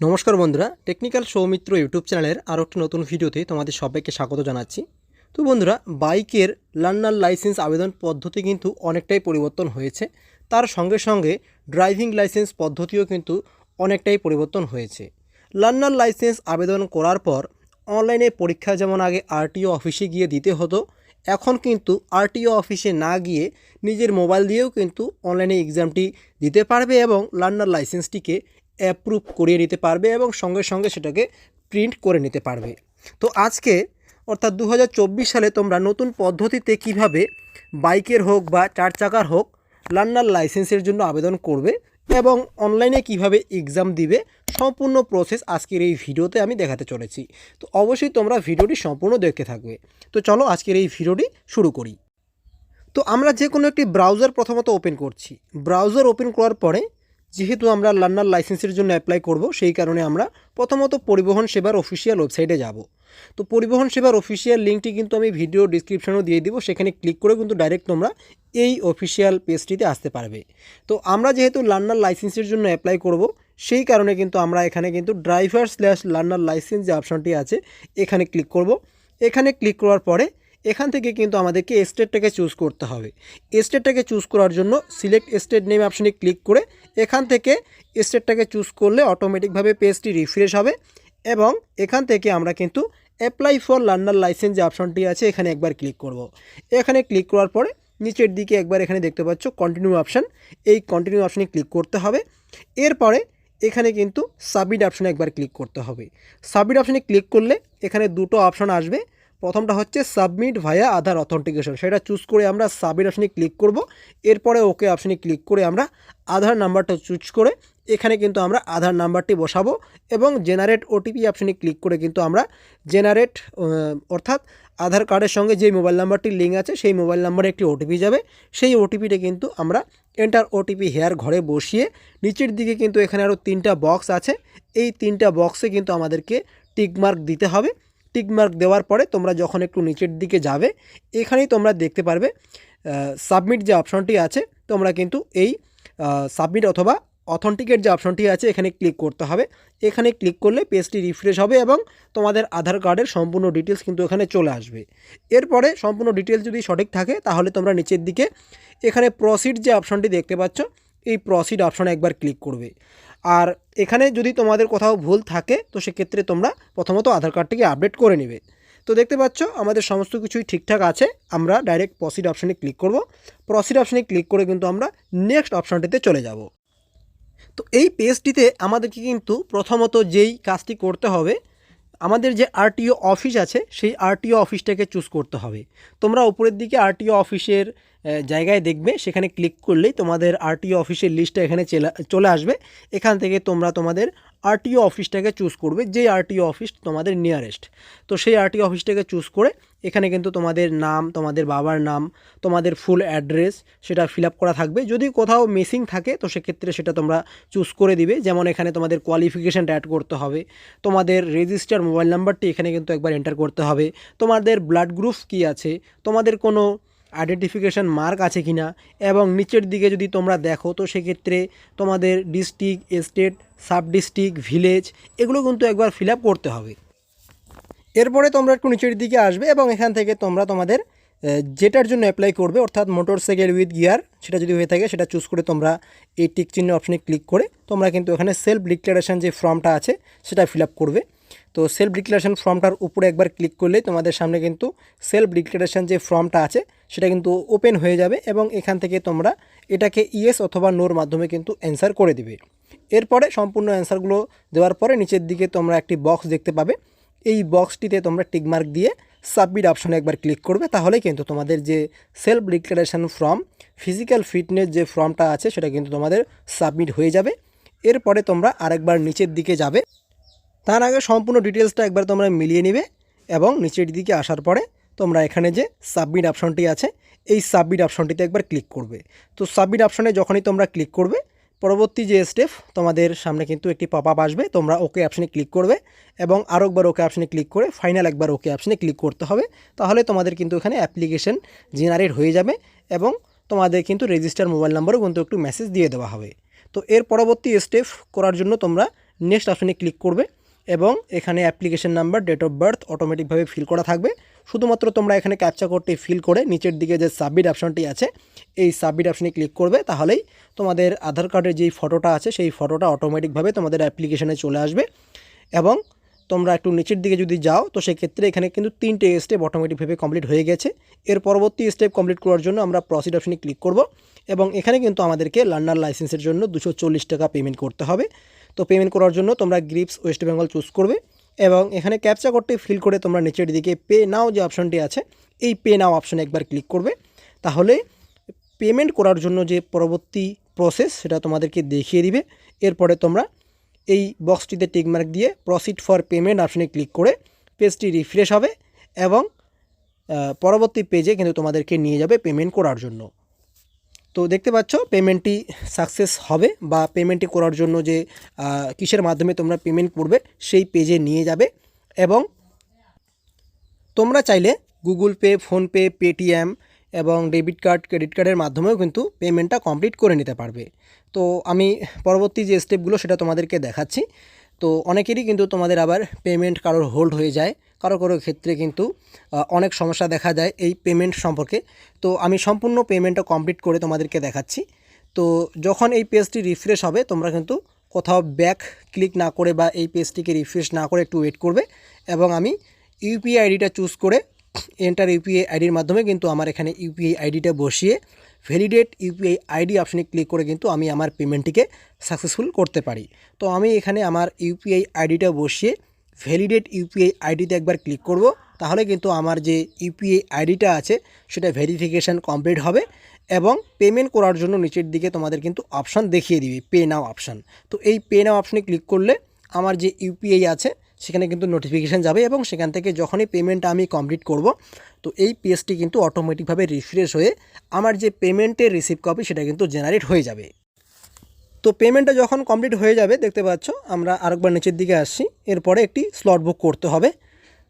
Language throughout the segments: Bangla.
নমস্কার বন্ধুরা, টেকনিক্যাল সৌমিত্র ইউটিউব চ্যানেলের আরও একটি নতুন ভিডিওতে তোমাদের সবাইকে স্বাগত জানাচ্ছি। তো বন্ধুরা, বাইকের লার্নার লাইসেন্স আবেদন পদ্ধতি কিন্তু অনেকটাই পরিবর্তন হয়েছে। তার সঙ্গে সঙ্গে ড্রাইভিং লাইসেন্স পদ্ধতিও কিন্তু অনেকটাই পরিবর্তন হয়েছে। লার্নার লাইসেন্স আবেদন করার পর অনলাইনে পরীক্ষা যেমন আগে আরটিও অফিসে গিয়ে দিতে হতো, এখন কিন্তু আরটিও অফিসে না গিয়ে নিজের মোবাইল দিয়েও কিন্তু অনলাইনে এক্সামটি দিতে পারবে এবং লার্নার লাইসেন্সটিকে অ্যাপ্রুভ করিয়ে নিতে পারবে এবং সঙ্গে সঙ্গে সেটাকে প্রিন্ট করে নিতে পারবে। তো আজকে, অর্থাৎ দু হাজার চব্বিশ সালে তোমরা নতুন পদ্ধতিতে কীভাবে বাইকের হোক বা চার চাকার হোক লার্নার লাইসেন্সের জন্য আবেদন করবে এবং অনলাইনে কীভাবে এক্সাম দিবে, সম্পূর্ণ প্রসেস আজকের এই ভিডিওতে আমি দেখাতে চলেছি। তো অবশ্যই তোমরা ভিডিওটি সম্পূর্ণ দেখতে থাকবে। তো চলো আজকের এই ভিডিওটি শুরু করি। তো আমরা যে কোনো একটি ব্রাউজার প্রথমত ওপেন করছি। ব্রাউজার ওপেন করার পরে যেহেতু আমরা লার্নার লাইসেন্সের জন্য অ্যাপ্লাই করব, সেই কারণে আমরা প্রথমত পরিবহন সেবার অফিসিয়াল ওয়েবসাইটে যাব। তো পরিবহন সেবার অফিসিয়াল লিঙ্কটি কিন্তু আমি ভিডিও ডিসক্রিপশনেও দিয়ে দিব, সেখানে ক্লিক করে কিন্তু ডাইরেক্ট তোমরা এই অফিসিয়াল পেজটিতে আসতে পারবে। তো আমরা যেহেতু লার্নার লাইসেন্সের জন্য অ্যাপ্লাই করব, সেই কারণে কিন্তু আমরা এখানে কিন্তু ড্রাইভার স্ল্যাশ লার্নার লাইসেন্স যে অপশনটি আছে, এখানে ক্লিক করব। এখানে ক্লিক করার পরে এখান থেকে কিন্তু আমাদেরকে স্টেটটাকে চুজ করতে হবে। স্টেটটাকে চুজ করার জন্য সিলেক্ট স্টেট নেম অপশনে ক্লিক করে এখান থেকে স্টেটটাকে চুজ করলে অটোমেটিকভাবে পেজটি রিফ্রেশ হবে এবং এখান থেকে আমরা কিন্তু অ্যাপ্লাই ফর লার্নার লাইসেন্স যে অপশনটি আছে, এখানে একবার ক্লিক করব। এখানে ক্লিক করার পরে নিচের দিকে একবার এখানে দেখতে পাচ্ছ কন্টিনিউ অপশান এই কন্টিনিউ অপশানে ক্লিক করতে হবে। এরপরে এখানে কিন্তু সাবমিট অপশানে একবার ক্লিক করতে হবে। সাবমিট অপশানে ক্লিক করলে এখানে দুটো অপশান আসবে। প্রথমটা হচ্ছে সাবমিট ভায়া আধার অথেন্টিকেশন সেটা চুজ করে আমরা সাবমিট অপশানে ক্লিক করব। এরপরে ওকে অপশানে ক্লিক করে আমরা আধার নাম্বারটা চুজ করে এখানে কিন্তু আমরা আধার নাম্বারটি বসাবো এবং জেনারেট ওটিপি অপশানে ক্লিক করে কিন্তু আমরা জেনারেট অর্থাৎ আধার কার্ডের সঙ্গে যে মোবাইল নাম্বারটি লিঙ্ক আছে সেই মোবাইল নাম্বারে একটি ওটিপি যাবে। সেই ওটিপিটা কিন্তু আমরা এন্টার ওটিপি হেয়ার ঘরে বসিয়ে নিচের দিকে কিন্তু এখানে আরও তিনটা বক্স আছে। এই তিনটা বক্সে কিন্তু আমাদেরকে টিকমার্ক দিতে হবে। টিকমার্ক দেওয়ার পরে তোমরা যখন একটু নিচের দিকে যাবে, এখানেই তোমরা দেখতে পারবে সাবমিট যে অপশনটি আছে, তোমরা কিন্তু এই সাবমিট অথবা অথেন্টিকেট যে অপশনটি আছে, এখানে ক্লিক করতে হবে। এখানে ক্লিক করলে পেজটি রিফ্রেশ হবে এবং তোমাদের আধার কার্ডের সম্পূর্ণ ডিটেলস কিন্তু এখানে চলে আসবে। এরপরে সম্পূর্ণ ডিটেলস যদি সঠিক থাকে, তাহলে তোমরা নিচের দিকে এখানে প্রসিড যে অপশনটি দেখতে পাচ্ছ, এই প্রসিড অপশনে একবার ক্লিক করবে। আর এখানে যদি তোমাদের কোথাও ভুল থাকে, তো সেক্ষেত্রে তোমরা প্রথমত আধার কার্ডটিকে আপডেট করে নেবে। তো দেখতে পাচ্ছ, আমাদের সমস্ত কিছুই ঠিকঠাক আছে। আমরা ডাইরেক্ট প্রসিড অপশানে ক্লিক করব। প্রসিড অপশানে ক্লিক করে কিন্তু আমরা নেক্সট অপশানটিতে চলে যাব। তো এই পেজটিতে আমাদেরকে কিন্তু প্রথমত যেই কাজটি করতে হবে আমাদের যে আরটিও অফিস আছে, সেই আরটিও অফিসটাকে চুজ করতে হবে। তোমরা উপরের দিকে আরটিও অফিসের জায়গায় দেখবে, সেখানে ক্লিক করলেই তোমাদের আরটিও অফিসের লিস্টটা এখানে চলে আসবে। এখান থেকে তোমরা তোমাদের আরটিও অফিসটাকে চুজ করবে যে আরটিও অফিস তোমাদের নিয়ারেস্ট তো সেই আরটিও অফিসটাকে চুজ করে এখানে কিন্তু তোমাদের নাম, তোমাদের বাবার নাম, তোমাদের ফুল অ্যাড্রেস সেটা ফিল করা থাকবে। যদি কোথাও মিসিং থাকে, তো সেক্ষেত্রে সেটা তোমরা চুজ করে দিবে। যেমন এখানে তোমাদের কোয়ালিফিকেশানটা অ্যাড করতে হবে, তোমাদের রেজিস্টার মোবাইল নাম্বারটি এখানে কিন্তু একবার এন্টার করতে হবে, তোমাদের ব্লাড গ্রুপ কী আছে, তোমাদের কোনো আইডেন্টিফিকেশান মার্ক আছে কি না এবং নিচের দিকে যদি তোমরা দেখো, তো সেক্ষেত্রে তোমাদের district state sub district village এগুলো কিন্তু একবার ফিল করতে হবে। এরপরে তোমরা একটু নিচের দিকে আসবে, এবং এখান থেকে তোমরা তোমাদের যেটার জন্য অ্যাপ্লাই করবে, অর্থাৎ মোটর সাইকেল উইথ গিয়ার সেটা যদি হয়ে থাকে, সেটা চুজ করে তোমরা এই টিক চিহ্ন অপশনে ক্লিক করে তোমরা কিন্তু এখানে সেলফ ডিক্লারেশান যে ফর্মটা আছে, সেটা ফিল করবে। তো সেলফ ডিক্লারেশন ফর্মটার উপরে একবার ক্লিক করলে তোমাদের সামনে কিন্তু সেলফ ডিক্লারেশন যে ফর্মটা আছে সেটা কিন্তু ওপেন হয়ে যাবে এবং এখান থেকে তোমরা এটাকে ইয়েস অথবা নোর মাধ্যমে কিন্তু অ্যান্সার করে দিবে। এরপরে সম্পূর্ণ অ্যান্সারগুলো দেওয়ার পরে নিচের দিকে তোমরা একটি বক্স দেখতে পাবে। এই বক্সটিতে তোমরা টিকমার্ক দিয়ে সাবমিট অপশনে একবার ক্লিক করবে তাহলে কিন্তু তোমাদের যে self declaration form physical fitness যে ফর্মটা আছে সেটা কিন্তু তোমাদের সাবমিট হয়ে যাবে। এরপরে তোমরা আরেকবার নিচের দিকে যাবে। তার আগে সম্পূর্ণ ডিটেলসটা একবার তোমরা মিলিয়ে নিবে এবং নিচের দিকে আসার পরে তোমরা এখানে যে সাবমিট অপশনটি আছে, এই সাবমিট অপশনটিতে একবার ক্লিক করবে। তো সাবমিট অপশনে যখনই তোমরা ক্লিক করবে, পরবর্তী যে স্টেপ তোমাদের সামনে কিন্তু একটি পপ আপ আসবে, তোমরা ওকে অপশনে ক্লিক করবে এবং আরও একবার ওকে অপশনে ক্লিক করে ফাইনাল একবার ওকে অপশনে ক্লিক করতে হবে। তাহলে তোমাদের কিন্তু এখানে অ্যাপ্লিকেশন জেনারেট হয়ে যাবে এবং তোমাদের কিন্তু রেজিস্টার মোবাইল নাম্বারও কিন্তু একটু মেসেজ দিয়ে দেওয়া হবে। তো এর পরবর্তী স্টেপ করার জন্য তোমরা নেক্সট অপশনে ক্লিক করবে। এবং এখানে application number date of birth অটোমেটিকভাবে fill করা থাকবে। শুধুমাত্র তোমরা এখানে ক্যাপচা কোডটি ফিল করে নিচের দিকে যে সাবমিট অপশনটি আছে, এই সাবমিট অপশনে ক্লিক করবে, তাহলেই তোমাদের আধার কার্ডের যেই ফটোটা আছে, সেই ফটোটা অটোমেটিকভাবে তোমাদের অ্যাপ্লিকেশনে চলে আসবে। এবং তোমরা একটু নিচের দিকে যদি যাও, তো সেক্ষেত্রে এখানে কিন্তু তিনটে স্টেপ অটোমেটিকভাবে কমপ্লিট হয়ে গেছে। এর পরবর্তী স্টেপ কমপ্লিট করার জন্য আমরা প্রসিড অপশনে ক্লিক করব। এবং এখানে কিন্তু আমাদেরকে লার্নার লাইসেন্সের জন্য দুশো টাকা পেমেন্ট করতে হবে। তো পেমেন্ট করার জন্য তোমরা গ্রিপস ওয়েস্ট বেঙ্গল চুজ করবে এবং এখানে ক্যাপচা কোডটি ফিল করে তোমরা নিচের দিকে পে নাও যে অপশনটি আছে, এই পে নাও অপশনে একবার ক্লিক করবে। তাহলে পেমেন্ট করার জন্য যে পরবর্তী প্রসেস সেটা তোমাদেরকে দেখিয়ে দিবে। এরপরে তোমরা এই বক্সটিতে টিকমার্ক দিয়ে প্রসিড ফর পেমেন্ট অপশনে ক্লিক করে পেজটি রিফ্রেশ হবে এবং পরবর্তী পেজে কিন্তু তোমাদেরকে নিয়ে যাবে পেমেন্ট করার জন্য। তো দেখতে পাচ্ছ পেমেন্টটি সাকসেস হবে বা পেমেন্টটি করার জন্য যে কিসের মাধ্যমে তোমরা পেমেন্ট করবে সেই পেজে নিয়ে যাবে এবং তোমরা চাইলে গুগল পে ফোনপে পেটিএম এবং ডেবিট কার্ড ক্রেডিট কার্ডের মাধ্যমেও কিন্তু পেমেন্টটা কমপ্লিট করে নিতে পারবে। তো আমি পরবর্তী যে স্টেপগুলো সেটা তোমাদেরকে দেখাচ্ছি। তো অনেকেরই কিন্তু তোমাদের আবার পেমেন্ট কারোর হোল্ড হয়ে যায়। কারও কারও ক্ষেত্রে কিন্তু অনেক সমস্যা দেখা যায় এই পেমেন্ট সম্পর্কে। তো আমি সম্পূর্ণ পেমেন্টটা কমপ্লিট করে তোমাদেরকে দেখাচ্ছি। তো যখন এই পেজটি রিফ্রেশ হবে, তোমরা কিন্তু কোথাও ব্যাক ক্লিক না করে বা এই পেজটিকে রিফ্রেশ না করে একটু ওয়েট করবে এবং আমি ইউপিআই আইডিটা চুজ করে এন্টার ইউপিআই আইডির মাধ্যমে কিন্তু আমার এখানে ইউপিআই আইডিটা বসিয়ে ভ্যালিডেট ইউপিআই আইডি অপশনে ক্লিক করে কিন্তু আমি আমার পেমেন্টটিকে সাকসেসফুল করতে পারি। তো আমি এখানে আমার ইউপিআই আইডিটা বসিয়ে ভ্যালিডেট ইউপিআই আইডিতে একবার ক্লিক করব, তাহলে কিন্তু আমার যে ইউপিআই আইডিটা আছে, সেটা ভেরিফিকেশান কমপ্লিট হবে এবং পেমেন্ট করার জন্য নিচের দিকে তোমাদের কিন্তু অপশান দেখিয়ে দিবে পে নাও অপশান তো এই পে নাও অপশানে ক্লিক করলে আমার যে ইউপিআই আছে, সেখানে কিন্তু নোটিফিকেশান যাবে এবং সেখান থেকে যখনই পেমেন্টটা আমি কমপ্লিট করব, তো এই পেজটি কিন্তু অটোমেটিকভাবে রিফ্রেশ হয়ে আমার যে পেমেন্টের রিসিভ কপি সেটা কিন্তু জেনারেট হয়ে যাবে। তো পেমেন্টটা যখন কমপ্লিট হয়ে যাবে, দেখতে পাচ্ছ, আমরা আরেকবার নিচের দিকে আসছি। এরপরে একটি স্লট বুক করতে হবে।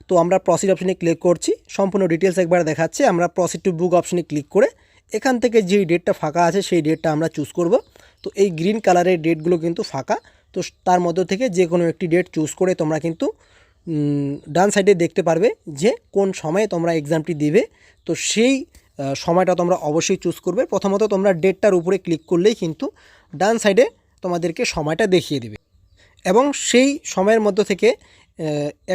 তো আমরা প্রসিড অপশনে ক্লিক করছি। সম্পূর্ণ ডিটেলস একবার দেখাচ্ছে। আমরা প্রসিড টু বুক অপশনে ক্লিক করে এখান থেকে যে ডেটটা ফাঁকা আছে, সেই ডেটটা আমরা চুজ করব। তো এই গ্রিন কালারের ডেটগুলো কিন্তু ফাঁকা। তো তার মধ্য থেকে যে কোনো একটি ডেট চুজ করে তোমরা কিন্তু ডান সাইডে দেখতে পারবে যে কোন সময়ে তোমরা এক্সামটি দিবে। তো সেই সময়টা তোমরা অবশ্যই চুজ করবে। প্রথমত তোমরা ডেটটার উপরে ক্লিক করলেই কিন্তু ডান সাইডে তোমাদেরকে সময়টা দেখিয়ে দিবে। এবং সেই সময়ের মধ্য থেকে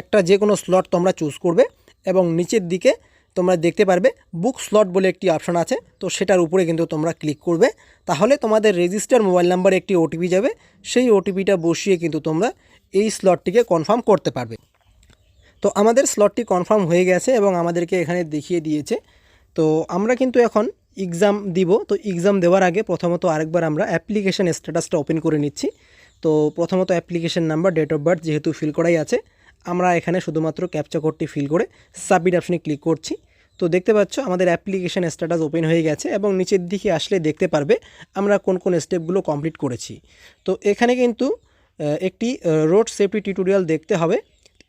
একটা যে কোনো স্লট তোমরা চুজ করবে এবং নিচের দিকে তোমরা দেখতে পারবে বুক স্লট বলে একটি অপশন আছে। তো সেটার উপরে কিন্তু তোমরা ক্লিক করবে। তাহলে তোমাদের রেজিস্টার মোবাইল নাম্বারে একটি ওটিপি যাবে। সেই ওটিপিটা বসিয়ে কিন্তু তোমরা এই স্লটটিকে কনফার্ম করতে পারবে। তো আমাদের স্লটটি কনফার্ম হয়ে গেছে এবং আমাদেরকে এখানে দেখিয়ে দিয়েছে। তো আমরা কিন্তু এখন এক্সাম দিব। তো এক্সাম দেওয়ার আগে প্রথমত আরেকবার আমরা অ্যাপ্লিকেশন স্ট্যাটাসটা ওপেন করে নিচ্ছি। তো প্রথমত application number date of birth যেহেতু ফিল করাই আছে, আমরা এখানে শুধুমাত্র ক্যাপচা কোডটি ফিল করে সাবমিট অপশনে ক্লিক করছি। তো দেখতে পাচ্ছ, আমাদের অ্যাপ্লিকেশন স্ট্যাটাস ওপেন হয়ে গেছে এবং নিচের দিকে আসলে দেখতে পারবে আমরা কোন কোন স্টেপগুলো কমপ্লিট করেছি। তো এখানে কিন্তু একটি রোড সেফটি টিউটোরিয়াল দেখতে হবে।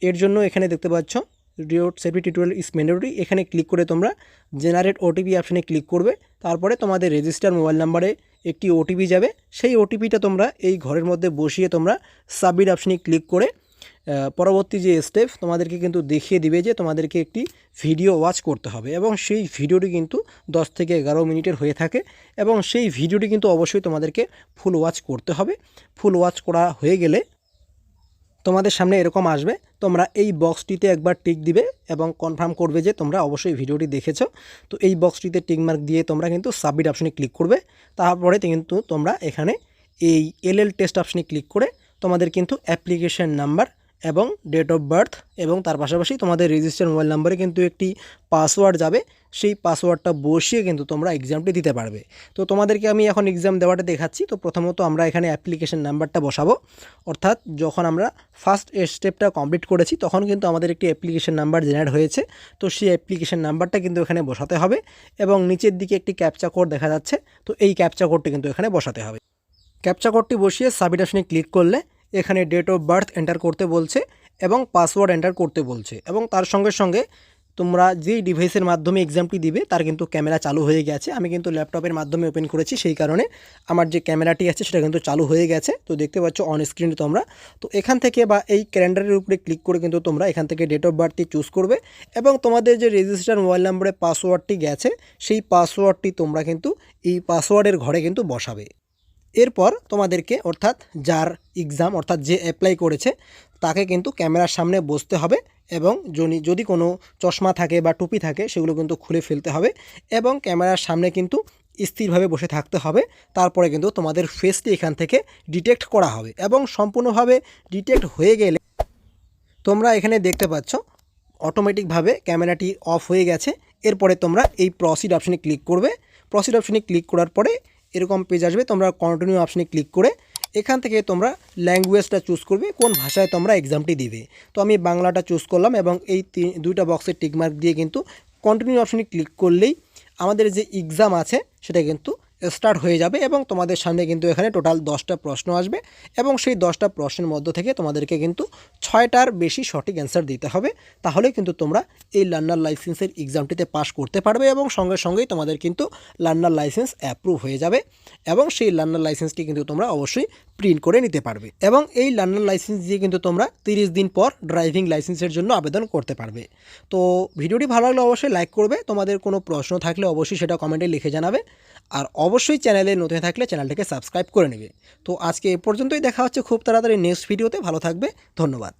এর জন্য এখানে দেখতে পাচ্ছ road safety tutorial is mandatory এখানে ক্লিক করে তোমরা জেনারেট ওটিপি অপশনে ক্লিক করবে। তারপরে তোমাদের রেজিস্টার মোবাইল নাম্বারে একটি ওটিপি যাবে। সেই ওটিপিটা তোমরা এই ঘরের মধ্যে বসিয়ে তোমরা সাবমিট অপশনে ক্লিক করে পরবর্তী যে স্টেপ তোমাদেরকে কিন্তু দেখিয়ে দিবে যে তোমাদেরকে একটি ভিডিও ওয়াচ করতে হবে। এবং সেই ভিডিওটি কিন্তু 10 থেকে এগারো মিনিটের হয়ে থাকে। এবং সেই ভিডিওটি কিন্তু অবশ্যই তোমাদেরকে ফুল ওয়াচ করতে হবে। ফুল ওয়াচ করা হয়ে গেলে তোমাদের সামনে এরকম আসবে, তোমরা এই বক্সটিতে একবার টিক দিবে এবং কনফার্ম করবে যে তোমরা অবশ্যই ভিডিওটি দেখেছ। তো এই বক্সটিতে টিকমার্ক দিয়ে তোমরা কিন্তু সাবমিট অপশনে ক্লিক করবে। তারপরে কিন্তু তোমরা এখানে এই এলএল টেস্ট অপশনে ক্লিক করে তোমাদের কিন্তু অ্যাপ্লিকেশন নাম্বার এবং ডেট অফ বার্থ এবং তার পাশাপাশি তোমাদের রেজিস্টার মোবাইল নাম্বারে কিন্তু একটি পাসওয়ার্ড যাবে। সেই পাসওয়ার্ডটা বসিয়ে কিন্তু তোমরা এক্সামটি দিতে পারবে। তো তোমাদেরকে আমি এখন এক্সাম দেওয়াটা দেখাচ্ছি। তো প্রথমত আমরা এখানে অ্যাপ্লিকেশন নাম্বারটা বসাবো। অর্থাৎ যখন আমরা ফার্স্ট স্টেপটা কমপ্লিট করেছি, তখন কিন্তু আমাদের একটি অ্যাপ্লিকেশন নাম্বার জেনারেট হয়েছে। তো সেই অ্যাপ্লিকেশন নাম্বারটা কিন্তু এখানে বসাতে হবে এবং নিচের দিকে একটি ক্যাপচা কোড দেখা যাচ্ছে। তো এই ক্যাপচা কোডটি কিন্তু এখানে বসাতে হবে। ক্যাপচা কোডটি বসিয়ে সাবমিট অপশনে ক্লিক করলে এখানে ডেট অফ বার্থ এন্টার করতে বলছে এবং পাসওয়ার্ড এন্টার করতে বলছে এবং তার সঙ্গে সঙ্গে তোমরা যেই ডিভাইসের মাধ্যমে এক্সামটি দিবে, তার কিন্তু ক্যামেরা চালু হয়ে গেছে। আমি কিন্তু ল্যাপটপের মাধ্যমে ওপেন করেছি, সেই কারণে আমার যে ক্যামেরাটি আছে, সেটা কিন্তু চালু হয়ে গেছে। তো দেখতে পাচ্ছ অন স্ক্রিনে তোমরা। তো এখান থেকে বা এই ক্যালেন্ডারের উপরে ক্লিক করে কিন্তু তোমরা এখান থেকে ডেট অফ বার্থটি চুজ করবে এবং তোমাদের যে রেজিস্টার মোবাইল নম্বরে পাসওয়ার্ডটি গেছে, সেই পাসওয়ার্ডটি তোমরা কিন্তু এই পাসওয়ার্ডের ঘরে কিন্তু বসাবে। এরপর তোমাদেরকে অর্থাৎ যার এক্সাম অর্থাৎ যে অ্যাপ্লাই করেছে, তাকে কিন্তু ক্যামেরার সামনে বসতে হবে এবং যদি যদি কোনো চশমা থাকে বা টুপি থাকে, সেগুলো কিন্তু খুলে ফেলতে হবে এবং ক্যামেরার সামনে কিন্তু স্থিরভাবে বসে থাকতে হবে। তারপরে কিন্তু তোমাদের ফেসটি এখান থেকে ডিটেক্ট করা হবে এবং সম্পূর্ণভাবে ডিটেক্ট হয়ে গেলে তোমরা এখানে দেখতে পাচ্ছ অটোমেটিকভাবে ক্যামেরাটি অফ হয়ে গেছে। এরপরে তোমরা এই প্রসিড অপশনে ক্লিক করবে। প্রসিড অপশনে ক্লিক করার পরে এরকম পেজ আসবে, তোমরা কন্টিনিউ অপশানে ক্লিক করে এখান থেকে তোমরা ল্যাঙ্গুয়েজটা চুজ করবে, কোন ভাষায় তোমরা এক্সামটি দিবে। তো আমি বাংলাটা চুজ করলাম এবং এই দুইটা বক্সের টিকমার্ক দিয়ে কিন্তু কন্টিনিউ অপশানে ক্লিক করলেই আমাদের যে এক্সাম আছে, সেটা কিন্তু স্টার্ট হয়ে যাবে এবং তোমাদের সামনে কিন্তু এখানে টোটাল দশটা প্রশ্ন আসবে এবং সেই দশটা প্রশ্নের মধ্য থেকে তোমাদেরকে কিন্তু ছয়টার বেশি সঠিক অ্যান্সার দিতে হবে। তাহলে কিন্তু তোমরা এই লার্নার লাইসেন্সের এক্সামটিতে পাস করতে পারবে এবং সঙ্গে সঙ্গেই তোমাদের কিন্তু লার্নার লাইসেন্স অ্যাপ্রুভ হয়ে যাবে এবং সেই লার্নার লাইসেন্সটি কিন্তু তোমরা অবশ্যই প্রিন্ট করে নিতে পারবে এবং এই লার্নার লাইসেন্স দিয়ে কিন্তু তোমরা তিরিশ দিন পর ড্রাইভিং লাইসেন্সের জন্য আবেদন করতে পারবে। তো ভিডিওটি ভালো লাগলে অবশ্যই লাইক করবে। তোমাদের কোনো প্রশ্ন থাকলে অবশ্যই সেটা কমেন্টে লিখে জানাবে। আর অবশ্যই চ্যানেলে নতুন থাকলে চ্যানেলটাকে সাবস্ক্রাইব করে নেবে। তো আজকে এ পর্যন্তই দেখা হচ্ছে খুব তাড়াতাড়ি নেক্সট ভিডিওতে ভালো থাকবে। ধন্যবাদ।